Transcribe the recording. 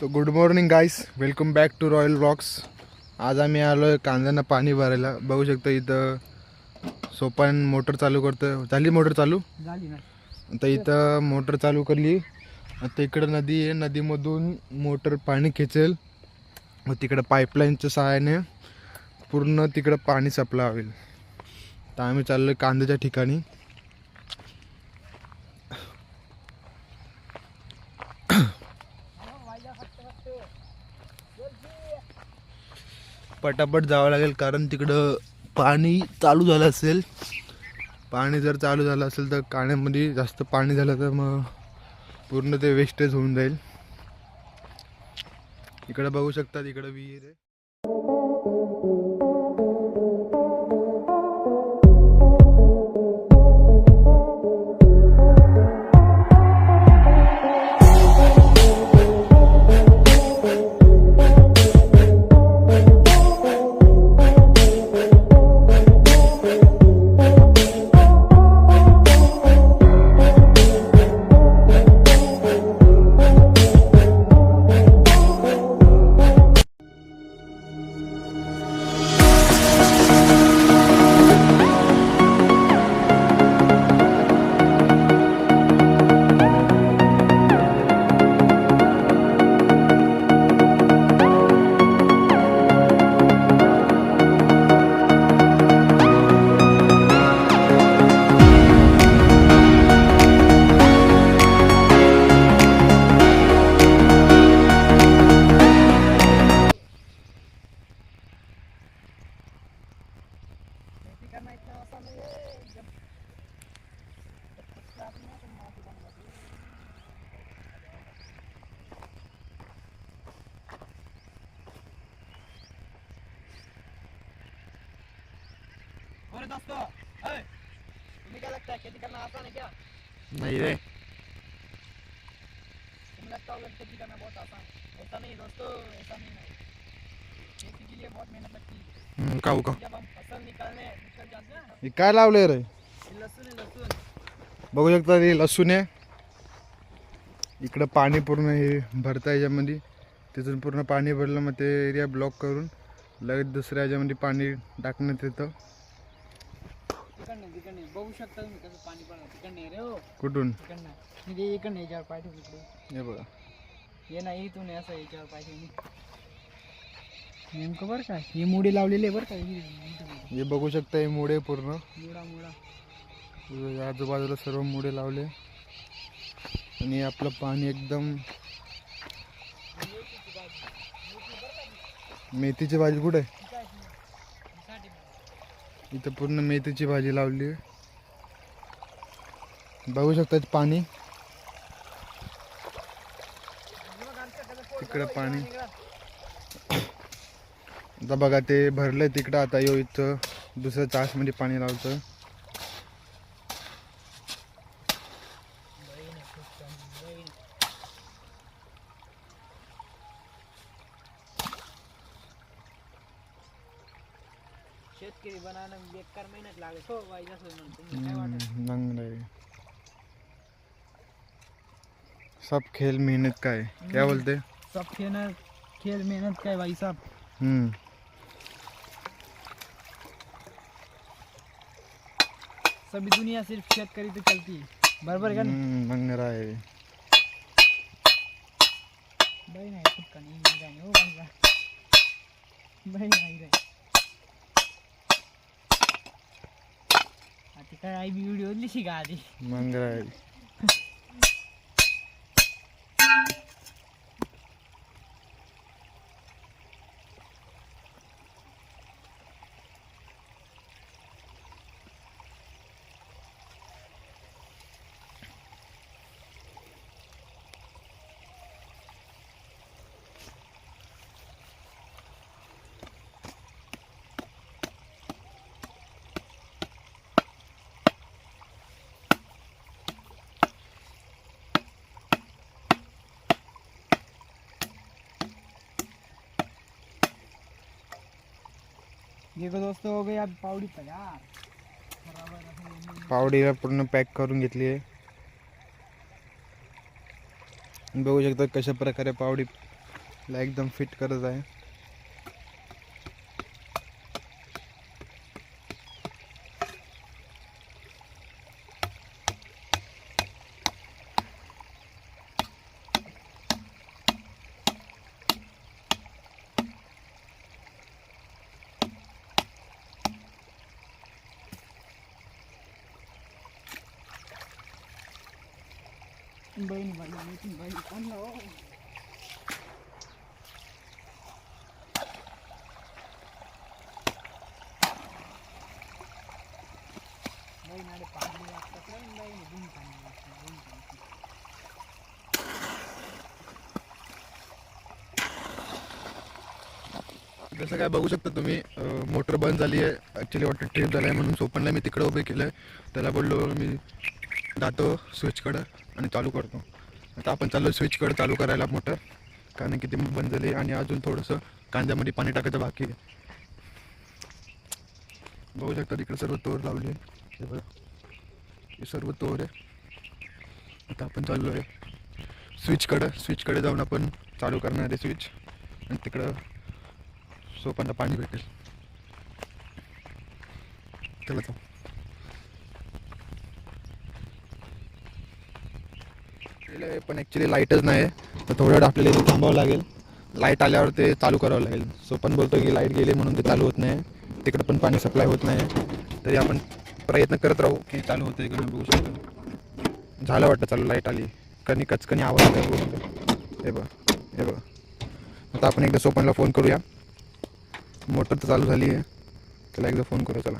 तो good morning guys welcome back to Royal Blocks आज आम्ही आलो आहे कांद्यांना पाणी भरायला. बघू शकता इथं सोपान मोटर चालू करतो झाली मोटर चालू? आता इथं मोटर चालू करली. आता इकडं नदी आहे. नदीमधून मोटर पाणी खेचेल. व तिकडं पाईपलाईनच्या सहाय्याने पूर्ण तिकडं पाणी सप्लाय होईल. तर आम्ही चाललो कांद्याच्या ठिकाणी. पटापट जावं लागेल कारण तिकडं पाणी चालू झालं असेल. पाणी जर चालू झालं असेल तर काण्यामध्ये जास्त पाणी झालं तर मग पूर्ण ते वेस्टेज होऊन जाईल. इकडं बघू शकतात इकडं विहीर आहे. दोस्तों तुम्हें क्या? लगता है खेती करना आसान है क्या? नाही रे. तुम्हें लगता होगा खेती करना बहुत आसान है होता नहीं दोस्तों ऐसा नहीं. है खेती के लिए बहुत मेहनत लगती. है जब हम फसल निकालने हैं हे काय लावलंय रे? है बघू शकता हे लसूण आहे. इकडं पाणी पूर्ण हे भरतं याच्यामध्ये. तिथून पूर्ण पाणी भरलं मग ते एरिया ब्लॉक करून लगेच दुसऱ्या याच्यामध्ये पाणी टाकण्यात येतं. तिकडनं तिकडनं बघू शकता तुम्ही कसं पाणी पडलं तिकडनं रे हो कुठून म्हणजे इकडनं याच्यावर हे बघा ये ना इथून असं याच्यावर नेमकं बरं काय हे मुडी लावलेली आहे बरं काय हे? बघू शकता हे पूर्ण. मुडा मुडा. आजूबाजूला सर्व मुळे लावले. आणि आपलं पाणी एकदम मेथीची भाजी कुठे? आहे इथं पूर्ण मेथीची भाजी लावली आहे. बघू शकता पाणी. तिकडं पाणी. आता बघा ते भरलंय तिकडं. आता यो इथं. दुसऱ्या चासमध्ये पाणी लावतं शेतकरी बेकार मेहनत हो बाई म्हणतो काय वाटत सब खेल मेहनत का है क्या बोलते? सब खेल खेल मेहनत का है भाई साहब हम्म. सभी दुनिया सिर्फ शेतकरी तो चलती है। बरोबर का नाही रहा है बाई नाही हो. बाई नाही रे आता काय आई बी व्हिडिओ लिशी का आधी नंग रहा देखो दोस्तों हो गई अब तैयार. पावडीला पूर्ण पॅक करून घेतली आहे. बघू शकता कशा प्रकारे पावडीला एकदम फिट करत आहे. बहीण माझी बहीण आणलं हो. बहीण आले पाणी लागतात ना, बहीण बहीण पाणी लागतं, बहीण पाणी. जसं काय बघू शकता तुम्ही मोटर बंद झाली आहे ॲक्च्युली वॉटर ट्रिप झाला आहे म्हणून सोपनला मी तिकडे उभे केलं आहे त्याला बोललो मी जातो स्विचकडं आणि चालू करतो. आता आपण चाललो स्विचकडं चालू करायला मोटर कारण की ते बंद झाली आणि अजून थोडंसं कांद्यामध्ये पाणी टाकायचं बाकी आहे. बघू शकता तिकडे सर्व तोर लावली आहे हे बघा. हे सर्व तोर आहे. आता आपण चाललो आहे स्विचकडं. स्विचकडे जाऊन आपण चालू करणार आहे स्विच. आणि तिकडं सोपांना पाणी भेटेल. चला जाऊ आहे पण ॲक्च्युली लाईटच नाही. तर थोडं वेळ आपल्याला इथे थांबावं लागेल. लाइट आल्यावर ते चालू करावं लागेल. सोपन बोलतो की लाइट गेली म्हणून ते चालू होत नाही. तिकडं पण पाणी सप्लाय होत नाही. तरी आपण प्रयत्न करत राहू की चालू होतं इकडे बघू शकतो. झालं वाटतं चालू लाइट आली. कणी कचकणी आवाज आला बघू शकतो. हे बघ हे बघ. आता आपण एकदा सोपनला फोन करूया. मोटर तर चालू झाली आहे. त्याला एकदा फोन करू चला.